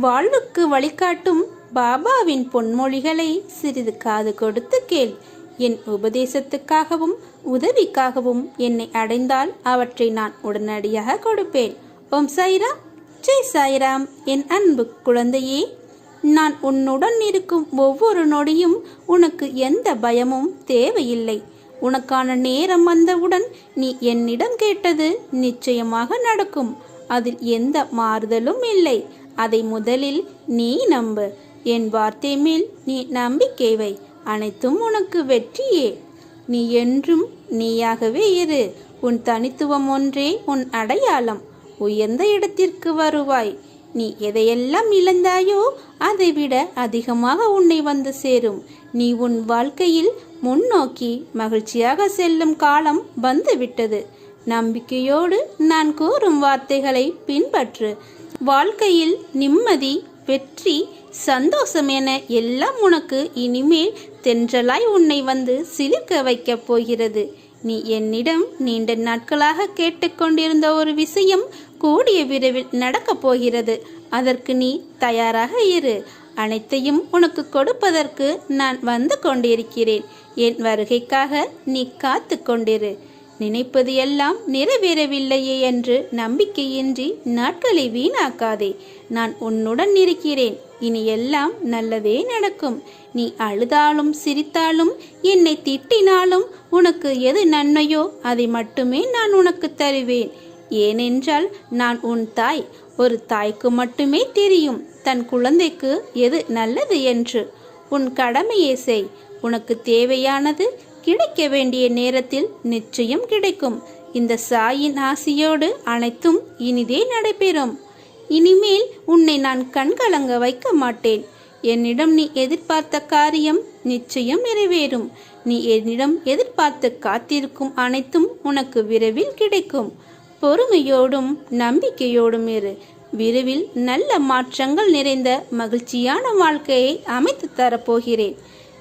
வாழ்வுக்கு வழிகாட்டும் பாபாவின் பொன்மொழிகளை சிறிது காது கொடுத்து கேள். என் உபதேசத்துக்காகவும் உதவிக்காகவும் என்னை அடைந்தால் அவற்றை நான் உடனடியாக கொடுப்பேன். ஓம் சாய்ராம். ஜெய் சாய்ராம். என் அன்பு குழந்தையே நான் உன்னுடன் இருக்கும் ஒவ்வொரு நொடியும் உனக்கு எந்த பயமும் தேவையில்லை. உனக்கான நேரம் வந்தவுடன் நீ என்னிடம் கேட்டது நிச்சயமாக நடக்கும். அதில் எந்த மாறுதலும் இல்லை. அதை முதலில் நீ நம்பு. என் வார்த்தை மேல் நீ நம்பிக்கை வை. அனைத்தும் உனக்கு வெற்றியே. நீ என்றும் நீயாகவே இரு. உன் தனித்துவம் ஒன்றே உன் அடையாளம். உயர்ந்த இடத்திற்கு வருவாய். நீ எதையெல்லாம் இழந்தாயோ அதைவிட அதிகமாக உன்னை வந்து சேரும். நீ உன் வாழ்க்கையில் முன்னோக்கி மகிழ்ச்சியாக செல்லும் காலம் வந்துவிட்டது. நம்பிக்கையோடு நான் கூறும் வார்த்தைகளை பின்பற்று. வாழ்க்கையில் நிம்மதி வெற்றி சந்தோஷம் என எல்லாம் உனக்கு இனிமேல் தென்றலாய் உன்னை வந்து சிலிர்க்க வைக்கப் போகிறது. நீ என்னிடம் நீண்ட நாட்களாக கேட்டுக்கொண்டிருந்த ஒரு விஷயம் கூடிய விரைவில் நடக்கப் போகிறது. அதற்கு நீ தயாராக இரு. அனைத்தையும் உனக்கு கொடுப்பதற்கு நான் வந்து கொண்டிருக்கிறேன். என் வருகைக்காக நீ காத்து கொண்டிரு. நினைப்பது எல்லாம் நிறைவேறவில்லையே என்று நம்பிக்கையின்றி நாட்களை வீணாக்காதே. நான் உன்னுடன் இருக்கிறேன். இனி எல்லாம் நல்லதே நடக்கும். நீ அழுதாலும் சிரித்தாலும் என்னை திட்டினாலும் உனக்கு எது நன்மையோ அதை மட்டுமே நான் உனக்கு தருவேன். ஏனென்றால் நான் உன் தாய். ஒரு தாய்க்கு மட்டுமே தெரியும் தன் குழந்தைக்கு எது நல்லது என்று. உன் கடமையை செய். உனக்கு தேவையானது கிடைக்க வேண்டிய நேரத்தில் நிச்சயம் கிடைக்கும். இந்த சாயின் ஆசியோடு அனைத்தும் இனிதே நடைபெறும். இனிமேல் உன்னை நான் கண்கலங்க வைக்க மாட்டேன். என்னிடம் நீ எதிர்பார்த்த காரியம் நிச்சயம் நிறைவேறும். நீ என்னிடம் எதிர்பார்த்து காத்திருக்கும் அனைத்தும் உனக்கு விரைவில் கிடைக்கும். பொறுமையோடும் நம்பிக்கையோடும் இரு. விரைவில் நல்ல மாற்றங்கள் நிறைந்த மகிழ்ச்சியான வாழ்க்கையை அமைத்து தரப்போகிறேன்.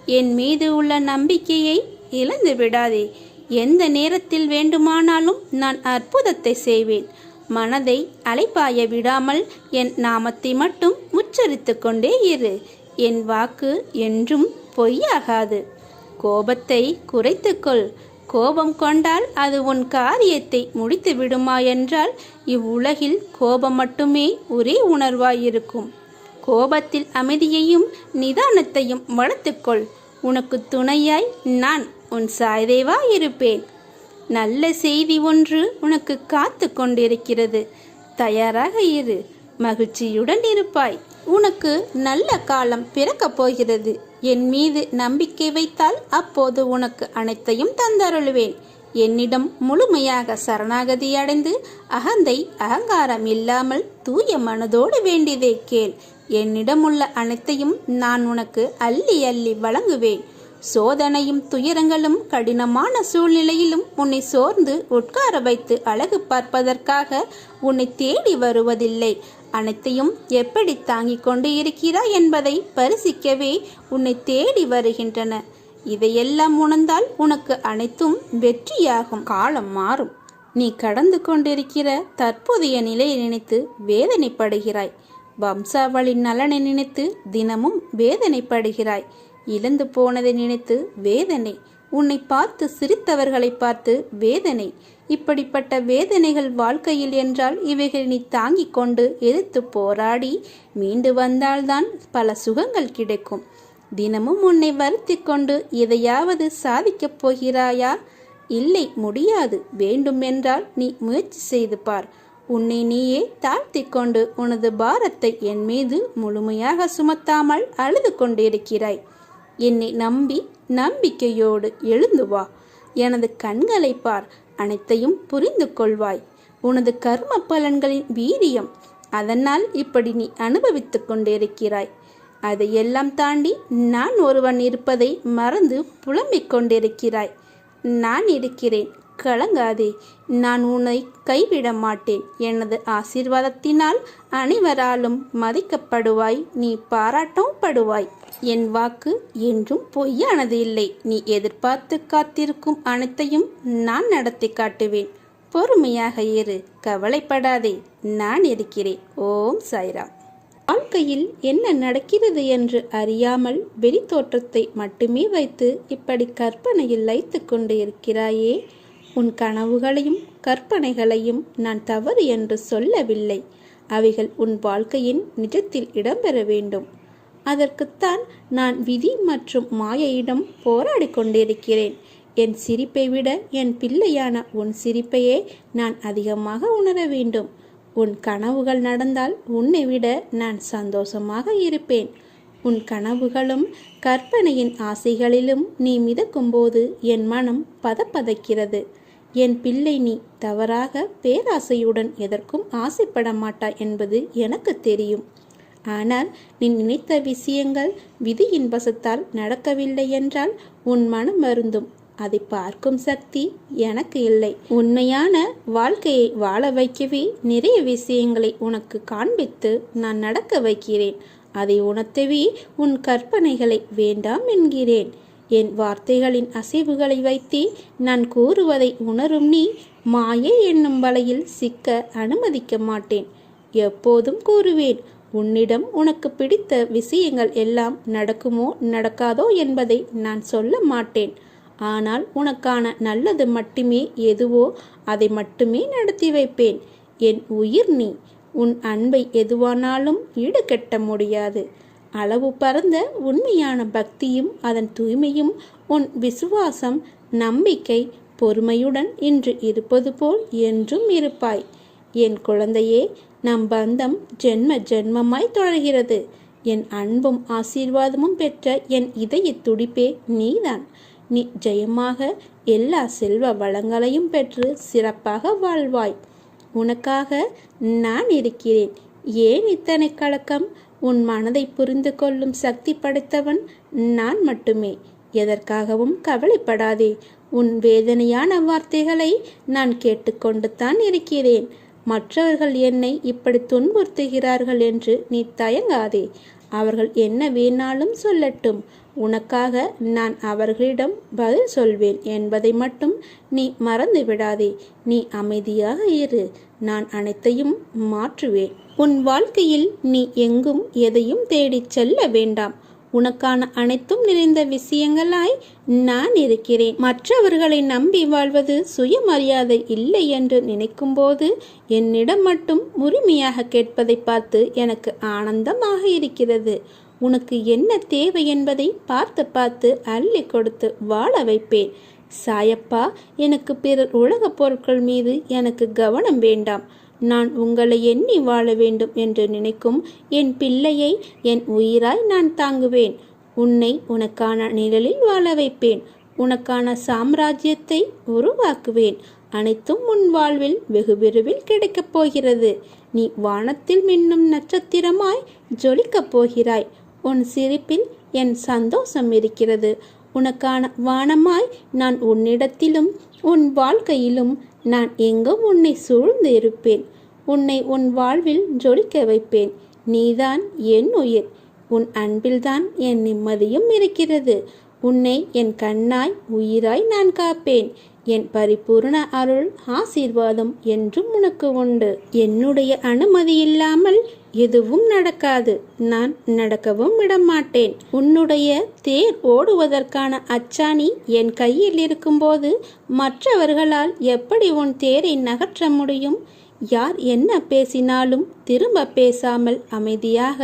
என் மீது உள்ள நம்பிக்கையை இழந்து விடாதே. எந்த நேரத்தில் வேண்டுமானாலும் நான் அற்புதத்தை செய்வேன். மனதை அலைப்பாய விடாமல் என் நாமத்தை மட்டும் உச்சரித்து கொண்டே இரு. என் வாக்கு என்றும் பொய்யாகாது. கோபத்தை குறைத்துக்கொள் கோபம் கொண்டால் அது உன் காரியத்தை முடித்து விடுமா என்றால் இவ்வுலகில் கோபம் மட்டுமே ஒரே உணர்வாயிருக்கும். கோபத்தில் அமைதியையும் நிதானத்தையும் வளர்த்துக்கொள் உனக்கு துணையாய் நான் உன் சாய்தேவா இருப்பேன். நல்ல செய்தி ஒன்று உனக்கு காத்து கொண்டிருக்கிறது. தயாராக இரு. மகிழ்ச்சியுடன் இருப்பாய். உனக்கு நல்ல காலம் பிறக்கப் போகிறது. என் மீது நம்பிக்கை வைத்தால் அப்போது உனக்கு அனைத்தையும் தந்தருளுவேன். என்னிடம் முழுமையாக சரணாகதி அடைந்து அகந்தை அகங்காரம் இல்லாமல் தூய மனதோடு வேண்டியதை கேள். என்னிடம் உள்ள அனைத்தையும் நான் உனக்கு அள்ளி அள்ளி வழங்குவேன். சோதனையும் துயரங்களும் கடினமான சூழ்நிலையிலும் உன்னை சோர்ந்து உட்கார வைத்து அழகு பார்ப்பதற்காக உன்னை தேடி வருவதில்லை. அனைத்தையும் எப்படி தாங்கிக் கொண்டு இருக்கிறாய் என்பதை பரிசிக்கவே உன்னை தேடி வருகின்றன. இதையெல்லாம் உணர்ந்தால் உனக்கு அனைத்தும் வெற்றியாகும். காலம் மாறும். நீ கடந்து கொண்டிருக்கிற தற்போதைய நிலையை நினைத்து வேதனைப்படுகிறாய். வம்சாவளி நலனை நினைத்து தினமும் வேதனைப்படுகிறாய். இழந்து போனதை நினைத்து வேதனை உன்னை பார்த்து சிரித்தவர்களை பார்த்து வேதனை இப்படிப்பட்ட வேதனைகள் வாழ்க்கையில் என்றால் இவைகள் நீ தாங்கிக் கொண்டு எதிர்த்து போராடி மீண்டு வந்தால்தான் பல சுகங்கள் கிடைக்கும். தினமும் உன்னை வருத்தி கொண்டு எதையாவது சாதிக்கப் போகிறாயா? இல்லை முடியாது. வேண்டுமென்றால் நீ முயற்சி செய்து பார். உன்னை நீயே தாழ்த்தி கொண்டு உனது பாரத்தை என் மீது முழுமையாக சுமத்தாமல் அழுது கொண்டிருக்கிறாய். என்னை நம்பி நம்பிக்கையோடு எழுந்து வா. எனது கண்களை பார் அனைத்தையும் புரிந்து கொள்வாய். உனது கர்ம பலன்களின் வீரியம் அதனால் இப்படி நீ அனுபவித்துக் கொண்டிருக்கிறாய். அதையெல்லாம் தாண்டி நான் ஒருவன் இருப்பதை மறந்து புலம்பிக் கொண்டிருக்கிறாய். நான் இருக்கிறேன் கலங்காதே. நான் உன்னை கைவிட மாட்டேன். எனது ஆசீர்வாதத்தினால் அனைவராலும் மதிக்கப்படுவாய் நீ பாராட்டவும் படுவாய். என் வாக்கு என்றும் பொய்யானது இல்லை. நீ எதிர்பார்த்து காத்திருக்கும் அனைத்தையும் நான் நடத்தி காட்டுவேன். பொறுமையாக இரு கவலைப்படாதே நான் இருக்கிறேன். ஓம் சாய்ராம். வாழ்க்கையில் என்ன நடக்கிறது என்று அறியாமல் வெளித்தோற்றத்தை மட்டுமே வைத்து இப்படி கற்பனையில் லைத்து கொண்டு இருக்கிறாயே? உன் கனவுகளையும் கற்பனைகளையும் நான் தவறு என்று சொல்லவில்லை. அவைகள் உன் வாழ்க்கையின் நிஜத்தில் இடம்பெற வேண்டும். அதற்குத்தான் நான் விதி மற்றும் மாயையிடம் போராடி கொண்டிருக்கிறேன். என் சிரிப்பை விட என் பிள்ளையான உன் சிரிப்பையே நான் அதிகமாக உணர வேண்டும். உன் கனவுகள் நடந்தால் உன்னை விட நான் சந்தோஷமாக இருப்பேன். உன் கனவுகளும் கற்பனையின் ஆசைகளிலும் நீ மிதக்கும்போது என் மனம் பதப்பதைக்கிறது. என் பிள்ளை நீ தவறாக பேராசையுடன் எதற்கும் ஆசைப்பட மாட்டாய் என்பது எனக்கு தெரியும். ஆனால் நீ நினைத்த விஷயங்கள் விதியின் வசத்தால் நடக்கவில்லை என்றால் உன் மனம் வருந்தும். அதை பார்க்கும் சக்தி எனக்கு இல்லை. உண்மையான வாழ்க்கையை வாழ வைக்கவே நிறைய விஷயங்களை உனக்கு காண்பித்து நான் நடக்க வைக்கிறேன். அதை உணர்த்தவே உன் கற்பனைகளை வேண்டாம் என்கிறேன். என் வார்த்தைகளின் அசைவுகளை வைத்தே நான் கூறுவதை உணரும் நீ மாயை என்னும் வலையில் சிக்க அனுமதிக்க மாட்டேன். எப்போதும் கூறுவேன் உன்னிடம் உனக்கு பிடித்த விஷயங்கள் எல்லாம் நடக்குமோ நடக்காதோ என்பதை நான் சொல்ல மாட்டேன். ஆனால் உனக்கான நல்லது மட்டுமே எதுவோ அதை மட்டுமே நடத்தி வைப்பேன். என் உயிர் நீ. உன் அன்பை எதுவானாலும் ஈடுகட்ட முடியாது. அளவு பறந்த உண்மையான பக்தியும் அதன் தூய்மையும் உன் விசுவாசம் நம்பிக்கை பொறுமையுடன் இன்று இருப்பது போல் என்றும் இருப்பாய். என் குழந்தையே நம் பந்தம் ஜென்ம ஜென்மமாய் தொடர்கிறது. என் அன்பும் ஆசீர்வாதமும் பெற்ற என் இதய துடிப்பே நீதான். நீ ஜெயமாக எல்லா செல்வ வளங்களையும் பெற்று சிறப்பாக வாழ்வாய். உனக்காக நான் இருக்கிறேன். ஏன் இத்தனை கலக்கம்? உன் மனதை புரிந்து கொள்ளும் சக்தி படைத்தவன் நான் மட்டுமே. எதற்காகவும் கவலைப்படாதே. உன் வேதனையான வார்த்தைகளை நான் கேட்டுக்கொண்டு தான் இருக்கிறேன். மற்றவர்கள் என்னை இப்படி துன்புறுத்துகிறார்கள் என்று நீ தயங்காதே. அவர்கள் என்ன வேணாலும் சொல்லட்டும். உனக்காக நான் அவர்களிடம் பதில் சொல்வேன் என்பதை மட்டும் நீ மறந்து விடாதே நீ அமைதியாக இரு. நான் அனைத்தையும் மாற்றுவேன். உன் வாழ்க்கையில் நீ எங்கும் எதையும் தேடிச் செல்ல வேண்டாம். உனக்கான அனைத்தும் நிறைந்த விஷயங்களாய் நான் இருக்கிறேன். மற்றவர்களை நம்பி வாழ்வது சுயமரியாதை இல்லை என்று நினைக்கும்போது என்னிடம் மட்டும் உரிமையாக கேட்பதை பார்த்து எனக்கு ஆனந்தமாக இருக்கிறது. உனக்கு என்ன தேவை என்பதை பார்த்து பார்த்து அள்ளி கொடுத்து வாழ வைப்பேன். சாயப்பா எனக்கு பிறர் உலகப் பொருட்கள் மீது எனக்கு கவனம் வேண்டாம். நான் உங்களை எண்ணி வாழ வேண்டும் என்று நினைக்கும் என் பிள்ளையை என் உயிராய் நான் தாங்குவேன். உன்னை உனக்கான நிழலில் வாழ வைப்பேன். உனக்கான சாம்ராஜ்யத்தை உருவாக்குவேன். அனைத்தும் உன் வாழ்வில் வெகு விரைவில் கிடைக்கப் போகிறது. நீ வானத்தில் மின்னும் நட்சத்திரமாய் ஜொலிக்கப் போகிறாய். உன் சிரிப்பில் என் சந்தோஷம் இருக்கிறது. உனக்கான வானமாய் நான் உன்னிடத்திலும் உன் வாழ்க்கையிலும் நான் எங்கும் உன்னை சூழ்ந்து இருப்பேன்? உன்னை உன் வாழ்வில் ஜொலிக்க வைப்பேன். நீதான் என் உயிர். உன் அன்பில்தான் என் நிம்மதியும் இருக்கிறது. உன்னை என் கண்ணாய் உயிராய் நான் காப்பேன். என் பரிபூர்ண அருள் ஆசீர்வாதம் என்றும் உனக்கு உண்டு. என்னுடைய அனுமதி இல்லாமல் எதுவும் நடக்காது. நான் நடக்கவும் விடமாட்டேன். உன்னுடைய தேர் ஓடுவதற்கான அச்சாணி என் கையில் இருக்கும்போது மற்றவர்களால் எப்படி உன் தேரை நகற்ற முடியும்? யார் என்ன பேசினாலும் திரும்ப பேசாமல் அமைதியாக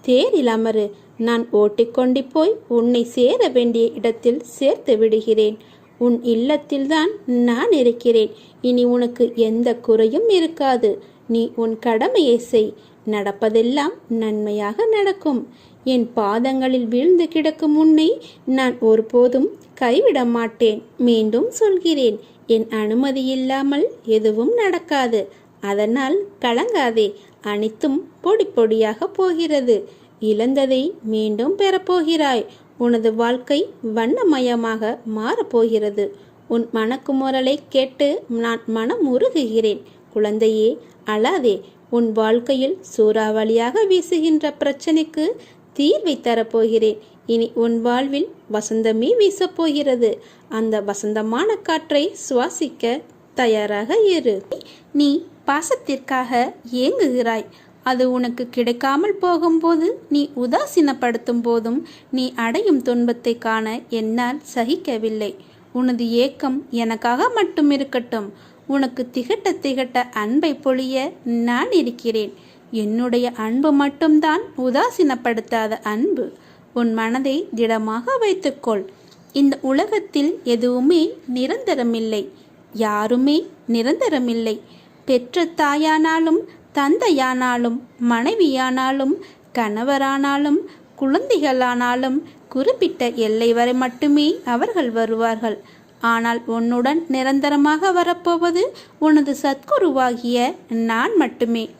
தேரில் அமரு. நான் ஓட்டிக்கொண்டு போய் உன்னை சேர வேண்டிய இடத்தில் சேர்த்து விடுகிறேன். உன் இல்லத்தில்தான் நான் இருக்கிறேன். இனி உனக்கு எந்த குறையும் இருக்காது. நீ உன் கடமையை செய். நடப்பதெல்லாம் நன்மையாக நடக்கும். என் பாதங்களில் வீழ்ந்து கிடக்கும் உன்னை நான் ஒருபோதும் கைவிட மாட்டேன். மீண்டும் சொல்கிறேன் என் அனுமதி இல்லாமல் எதுவும் நடக்காது. அதனால் கலங்காதே. அனைத்தும் பொடி பொடியாக போகிறது. இழந்ததை மீண்டும் பெறப்போகிறாய். உனது வாழ்க்கை வண்ணமயமாக மாறப்போகிறது. உன் மனக்குமுறலை கேட்டு நான் மனம் உருகுகிறேன் குழந்தையே அழாதே. உன் வாழ்க்கையில் சூறாவளியாக வீசுகின்ற பிரச்சனைக்கு தீர்வை தரப்போகிறேன். இனி உன் வாழ்வில் வசந்தமே வீசப்போகிறது. அந்த வசந்தமான காற்றை சுவாசிக்க தயாராக இரு. நீ பாசத்திற்காக ஏங்குகிறாய். அது உனக்கு கிடைக்காமல் போகும்போது நீ உதாசீனப்படுத்தும் போதும் நீ அடையும் துன்பத்தை காண என்னால் சகிக்கவில்லை. உனது ஏக்கம் எனக்காக மட்டும் இருக்கட்டும். உனக்கு திகட்ட திகட்ட அன்பை பொழிய நான் இருக்கிறேன். என்னுடைய அன்பு மட்டும்தான் உதாசீனப்படுத்தாத அன்பு. உன் மனதை திடமாக வைத்துக்கொள். இந்த உலகத்தில் எதுவுமே நிரந்தரமில்லை. யாருமே நிரந்தரமில்லை. பெற்ற தாயானாலும் தந்தையானாலும் மனைவியானாலும் கணவரானாலும் குழந்தைகளானாலும் குறிப்பிட்ட எல்லை வரை மட்டுமே அவர்கள் வருவார்கள். ஆனால் உன்னுடன் நிரந்தரமாக வரப்போவது உனது சத்குருவாகிய நான் மட்டுமே.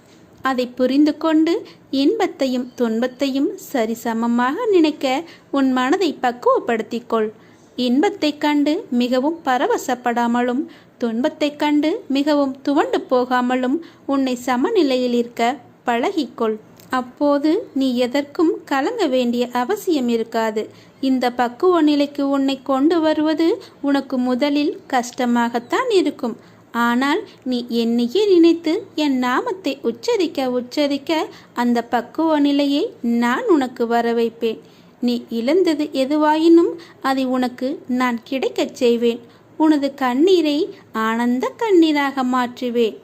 அதை புரிந்து கொண்டு இன்பத்தையும் துன்பத்தையும் சரிசமமாக நினைக்க உன் மனதை பக்குவப்படுத்திக்கொள் இன்பத்தைக் கண்டு மிகவும் பரவசப்படாமலும் துன்பத்தைக் கண்டு மிகவும் துவண்டு போகாமலும் உன்னை சமநிலையில் இருக்க பழகிக்கொள். அப்போது நீ எதற்கும் கலங்க வேண்டிய அவசியம் இருக்காது. இந்த பக்குவ நிலைக்கு உன்னை கொண்டு வருவது உனக்கு முதலில் கஷ்டமாகத்தான் இருக்கும். ஆனால் நீ என்னையே நினைத்து என் நாமத்தை உச்சரிக்க உச்சரிக்க அந்த பக்குவ நிலையை நான் உனக்கு வர வைப்பேன் நீ இழந்தது எதுவாயினும் அதை உனக்கு நான் கிடைக்கச் செய்வேன். உனது கண்ணீரை ஆனந்த கண்ணீராக மாற்றுவேன்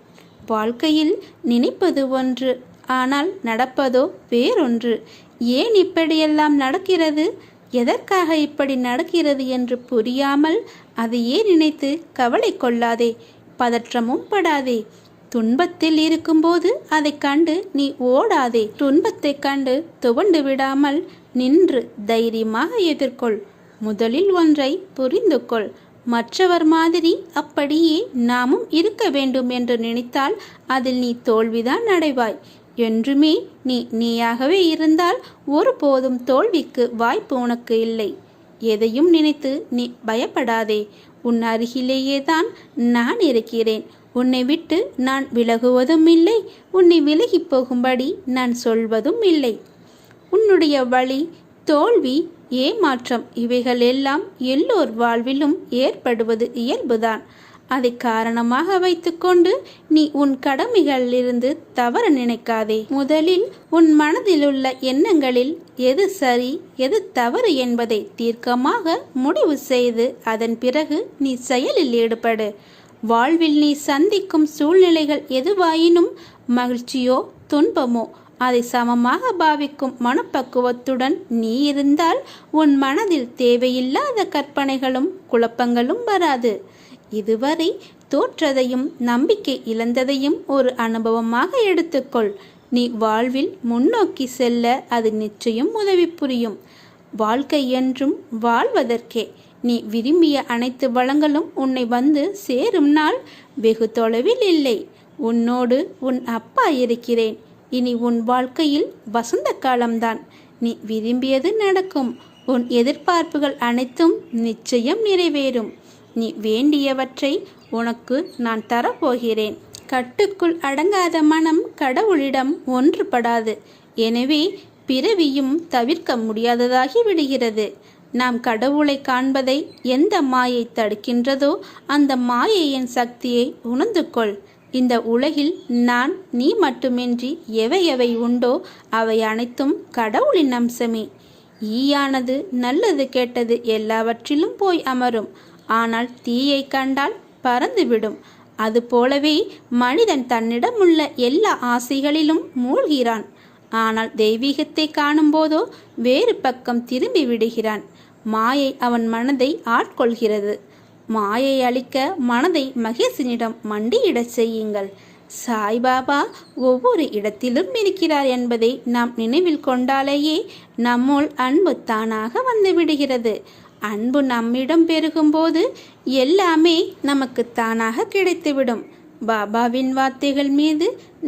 வாழ்க்கையில் நினைப்பது ஒன்று ஆனால் நடப்பதோ வேறொன்று. ஏன் இப்படியெல்லாம் நடக்கிறது? எதற்காக இப்படி நடக்கிறது என்று புரியாமல் அதையே நினைத்து கவலை கொள்ளாதே பதற்றமும் படாதே. துன்பத்தில் இருக்கும்போது அதை கண்டு நீ ஓடாதே. துன்பத்தை கண்டு துவண்டு விடாமல் நின்று தைரியமாக எதிர்கொள். முதலில் ஒன்றை புரிந்து கொள் மற்றவர் மாதிரி அப்படியே நாமும் இருக்க வேண்டும் என்று நினைத்தால் அதில் நீ தோல்விதான் அடைவாய். என்றுமே நீ நீயாகவே இருந்தால் ஒருபோதும் தோல்விக்கு வாய்ப்பு உனக்கு இல்லை. எதையும் நினைத்து நீ பயப்படாதே. உன் அருகிலேயே தான் நான் இருக்கிறேன். உன்னை விட்டு நான் விலகுவதும் இல்லை. உன்னை விலகி போகும்படி நான் சொல்வதும் இல்லை. உன்னுடைய வழி தோல்வி ஏமாற்றம். இவைகள் எல்லாம் எல்லோர் வாழ்விலும் ஏற்படுவது இயல்புதான். அதை காரணமாக வைத்துக்கொண்டு நீ உன் கடமைகளிலிருந்து தவற நினைக்காதே. முதலில் உன் மனதிலுள்ள எண்ணங்களில் எது சரி எது தவறு என்பதை தீர்க்கமாக முடிவு செய்து அதன் பிறகு நீ செயலில் ஈடுபடு. வாழ்வில் நீ சந்திக்கும் சூழ்நிலைகள் எதுவாயினும் மகிழ்ச்சியோ துன்பமோ அதை சமமாக பாவிக்கும் மனப்பக்குவத்துடன் நீ இருந்தால் உன் மனதில் தேவையில்லாத கற்பனைகளும் குழப்பங்களும் வராது. இதுவரை தோற்றதையும் நம்பிக்கை இழந்ததையும் ஒரு அனுபவமாக எடுத்துக்கொள். நீ வாழ்வில் முன்னோக்கி செல்ல அது நிச்சயம் உதவி புரியும். வாழ்க்கை என்றும் வாழ்வதற்கே. நீ விரும்பிய அனைத்து வளங்களும் உன்னை வந்து சேரும் நாள் வெகு தொலைவில் இல்லை. உன்னோடு உன் அப்பா இருக்கிறேன். இனி உன் வாழ்க்கையில் வசந்த காலம்தான். நீ விரும்பியது நடக்கும். உன் எதிர்பார்ப்புகள் அனைத்தும் நிச்சயம் நிறைவேறும். நீ வேண்டியவற்றை உனக்கு நான் தரப்போகிறேன். கட்டுக்குள் அடங்காத மனம் கடவுளிடம் ஒன்றுபடாது. எனவே பிறவியும் தவிர்க்க முடியாததாகி விடுகிறது. நாம் கடவுளை காண்பதை எந்த மாயை தடுக்கின்றதோ அந்த மாயையின் சக்தியை உணர்ந்து கொள். இந்த உலகில் நான் நீ மட்டுமின்றி எவை எவை உண்டோ அவை அனைத்தும் கடவுளின் அம்சமே. ஈயானது நல்லது கெட்டது எல்லாவற்றிலும் போய் அமரும். ஆனால் தீயை கண்டால் பறந்துவிடும். அதுபோலவே மனிதன் தன்னிடமுள்ள எல்லா ஆசைகளிலும் மூழ்கிறான். ஆனால் தெய்வீகத்தை காணும்போதோ வேறு பக்கம் திரும்பி விடுகிறான். மாயை அவன் மனதை ஆட்கொள்கிறது. மாயை அளிக்க மனதை மகேசனிடம் மண்டியிடச் செய்யுங்கள். சாய்பாபா ஒவ்வொரு இடத்திலும் இருக்கிறார் என்பதை நாம் நினைவில் கொண்டாலேயே நம்முள் அன்பு தானாக வந்து விடுகிறது. அன்பு நம்மிடம் பெருகும்போது எல்லாமே நமக்கு தானாக கிடைத்துவிடும். பாபாவின் வார்த்தைகள் மீது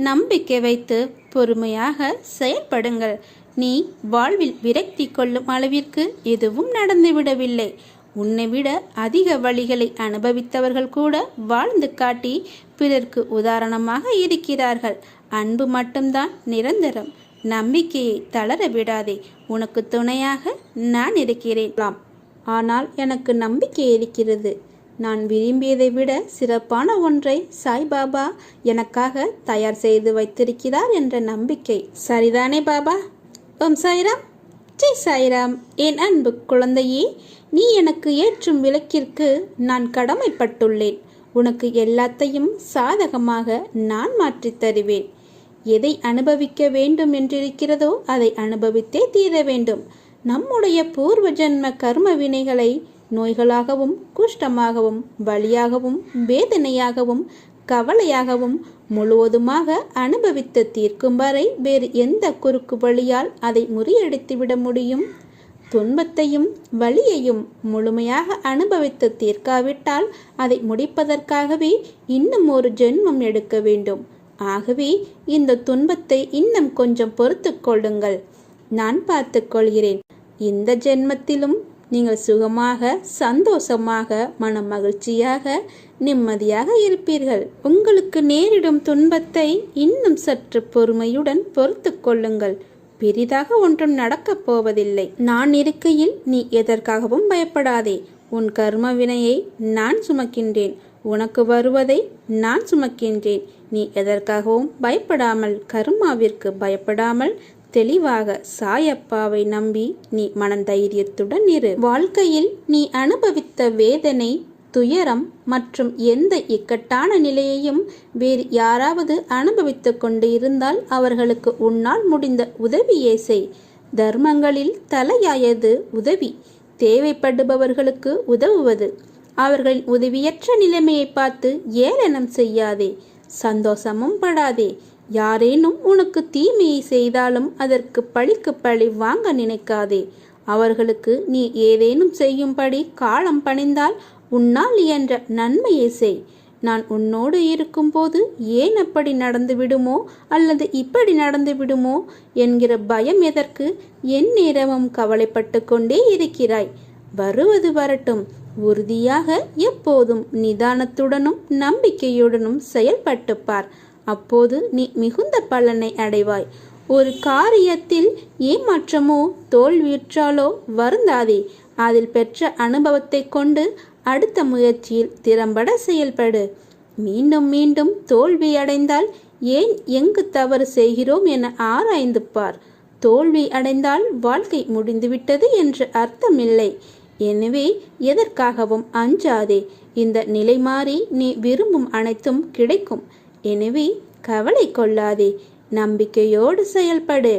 நம்பிக்கை வைத்து பொறுமையாக செயல்படுங்கள். நீ வாழ்வில் விரக்தி கொள்ளும் அளவிற்கு எதுவும் நடந்துவிடவில்லை. உன்னை விட அதிக வழிகளை அனுபவித்தவர்கள் கூட வாழ்ந்து காட்டி பிறர்க்கு உதாரணமாக இருக்கிறார்கள். அன்பு மட்டும்தான் நிரந்தரம். நம்பிக்கையை தளர விடாதே. உனக்கு துணையாக நான் இருக்கிறேன். ஆனால் எனக்கு நம்பிக்கை இருக்கிறது. நான் விரும்பியதை விட சிறப்பான ஒன்றை சாய்பாபா எனக்காக தயார் செய்து வைத்திருக்கிறார் என்ற நம்பிக்கை. சரிதானே பாபா? ஓம் சாய்ராம். ஜெய் சாய்ராம். என் அன்பு குழந்தையே நீ எனக்கு ஏற்றும் விளக்கிற்கு நான் கடமைப்பட்டுள்ளேன். உனக்கு எல்லாத்தையும் சாதகமாக நான் மாற்றித் தருவேன். எதை அனுபவிக்க வேண்டும் என்றிருக்கிறதோ அதை அனுபவித்தே தீர வேண்டும். நம்முடைய பூர்வ ஜென்ம கர்ம வினைகளை நோய்களாகவும் குஷ்டமாகவும் வலியாகவும் வேதனையாகவும் கவலையாகவும் முழுவதுமாக அனுபவித்து தீர்க்கும் வரை வேறு எந்த குறுக்கு வழியால் அதை முறியடித்து விட முடியும்? துன்பத்தையும் வலியையும் முழுமையாக அனுபவித்து தீர்க்காவிட்டால் அதை முடிப்பதற்காகவே இன்னும் ஒரு ஜென்மம் எடுக்க வேண்டும். ஆகவே இந்த துன்பத்தை இன்னும் கொஞ்சம் பொறுத்து கொள்ளுங்கள். நான் பார்த்து கொள்கிறேன். இந்த ஜென்மத்திலும் நீங்கள் சுகமாக சந்தோஷமாக மன மகிழ்ச்சியாக நிம்மதியாக இருப்பீர்கள். உங்களுக்கு நேரிடும் துன்பத்தை இன்னும் சற்று பொறுமையுடன் பொறுத்து கொள்ளுங்கள். பெரிதாக ஒன்றும் நடக்கப் போவதில்லை. நான் இருக்கையில் நீ எதற்காகவும் பயப்படாதே. உன் கர்ம வினையை நான் சுமக்கின்றேன். உனக்கு வருவதை நான் சுமக்கின்றேன். நீ எதற்காகவும் பயப்படாமல் கர்மாவிற்கு பயப்படாமல் தெளிவாக சாயப்பாவை நம்பி நீ மனதைரியத்துடன் இரு. வாழ்க்கையில் நீ அனுபவித்த வேதனை துயரம் மற்றும் எந்த இக்கட்டான நிலையையும் வேறு யாராவது அனுபவித்துக் கொண்டு இருந்தால் அவர்களுக்கு உன்னால் முடிந்த உதவியே செய் தர்மங்களில் தலையாயது உதவி. தேவைப்படுபவர்களுக்கு உதவுவது. அவர்களின் உதவியற்ற நிலைமையை பார்த்து ஏளனம் செய்யாதே. சந்தோஷமும் படாதே. யாரேனும் உனக்கு தீமையை செய்தாலும் அதற்கு பழிக்கு பழி வாங்க நினைக்காதே. அவர்களுக்கு நீ ஏதேனும் செய்யும்படி காலம் பணிந்தால் உன்னால் இயன்ற நன்மையை செய். நான் உன்னோடு இருக்கும்போது ஏன் அப்படி நடந்து விடுமோ அல்லது இப்படி நடந்து விடுமோ என்கிற பயம் எதற்கு? என் நேரமும் கவலைப்பட்டு கொண்டே இருக்கிறாய். வருவது வரட்டும். உறுதியாக எப்போதும் நிதானத்துடனும் நம்பிக்கையுடனும் செயல்பட்டு பார். அப்போது நீ மிகுந்த பலனை அடைவாய். ஒரு காரியத்தில் ஏமாற்றமோ தோல்வியுற்றாலோ வருந்தாதே. அதில் பெற்ற அனுபவத்தை கொண்டு அடுத்த முயற்சியில் திறம்பட செயல்படு. மீண்டும் மீண்டும் தோல்வி அடைந்தால் ஏன் எங்கு தவறு செய்கிறோம் என ஆராய்ந்து பார். தோல்வி அடைந்தால் வாழ்க்கை முடிந்துவிட்டது என்று அர்த்தமில்லை. எனவே எதற்காகவும் அஞ்சாதே. இந்த நிலை மாறி நீ விரும்பும் அனைத்தும் கிடைக்கும். எனவே கவலை கொள்ளாதே. நம்பிக்கையோடு செயல்படு.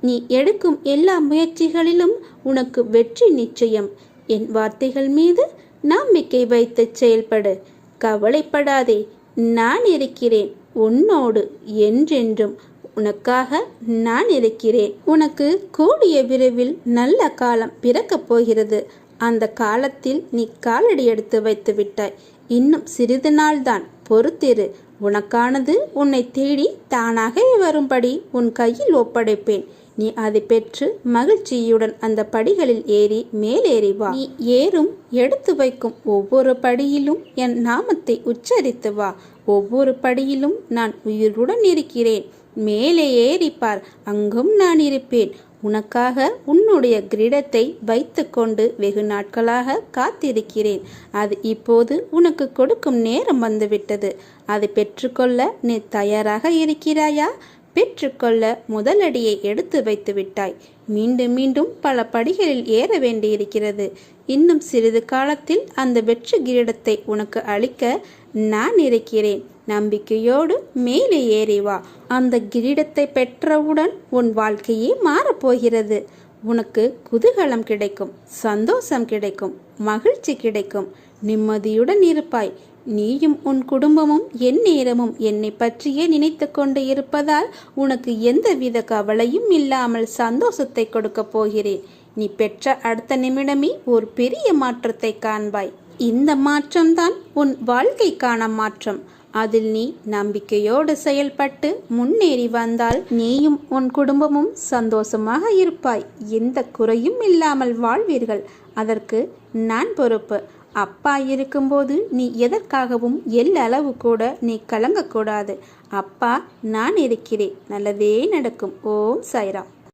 நீ எடுக்கும் எல்லா முயற்சிகளிலும் உனக்கு வெற்றி நிச்சயம். என் வார்த்தைகள் மீது நம்பிக்கை வைத்து செயல்படு. கவலைப்படாதே நான் இருக்கிறேன். உன்னோடு என்றென்றும் உனக்காக நான் இருக்கிறேன். உனக்கு கூடிய விரைவில் நல்ல காலம் பிறக்கப் போகிறது. அந்த காலத்தில் நீ காலடி எடுத்து வைத்து விட்டாய். இன்னும் சிறிது நாள்தான். பொறுத்திரு. உனக்கானது உன்னை தேடி தானாகவே வரும்படி உன் கையில் ஒப்படைப்பேன். நீ அதை பெற்று மகிழ்ச்சியுடன் அந்த படிகளில் ஏறி மேலேறி வா. நீ ஏறும் எடுத்து வைக்கும் ஒவ்வொரு படியிலும் என் நாமத்தை உச்சரித்து வா. ஒவ்வொரு படியிலும் நான் உயிருடன் இருக்கிறேன். மேலே ஏறிப்பார் அங்கும் நான் இருப்பேன். உனக்காக உன்னுடைய கிரீடத்தை வைத்துக்கொண்டு வெகு நாட்களாக காத்திருக்கிறேன். அது இப்போது உனக்கு கொடுக்கும் நேரம் வந்துவிட்டது. அதை பெற்றுக்கொள்ள நீ தயாராக இருக்கிறாயா? பெற்றுக்கொள்ள முதலடியை எடுத்து வைத்து விட்டாய். மீண்டும் மீண்டும் பல படிகளில் ஏற வேண்டியிருக்கிறது. இன்னும் சிறிது காலத்தில் அந்த வெற்றி கிரீடத்தை உனக்கு அளிக்க நான் இருக்கிறேன். நம்பிக்கையோடு மேலே ஏறி வா. அந்த கிரீடத்தை பெற்றவுடன் உன் வாழ்க்கையே மாறப்போகிறது. உனக்கு குதூகலம் கிடைக்கும் சந்தோஷம் கிடைக்கும் மகிழ்ச்சி கிடைக்கும். நிம்மதியுடன் இருப்பாய். நீயும் உன் குடும்பமும் என் நேரமும் என்னை பற்றியே நினைத்து கொண்டு இருப்பதால் உனக்கு எந்தவித கவலையும் இல்லாமல் சந்தோஷத்தை கொடுக்கப் போகிறேன். நீ பெற்ற அடுத்த நிமிடமே ஒரு பெரிய மாற்றத்தை காண்பாய். இந்த மாற்றம்தான் உன் வாழ்க்கைக்கான மாற்றம். அதில் நீ நம்பிக்கையோடு செயல்பட்டு முன்னேறி வந்தால் நீயும் உன் குடும்பமும் சந்தோஷமாக இருப்பாய். எந்த குறையும் இல்லாமல் வாழ்வீர்கள். அதற்கு நான் பொறுப்பு. அப்பா இருக்கும்போது நீ எதற்காகவும் எல்லளவு கூட நீ கலங்கக்கூடாது. அப்பா நான் இருக்கிறேன். நல்லதே நடக்கும். ஓம் சாய்ராம்.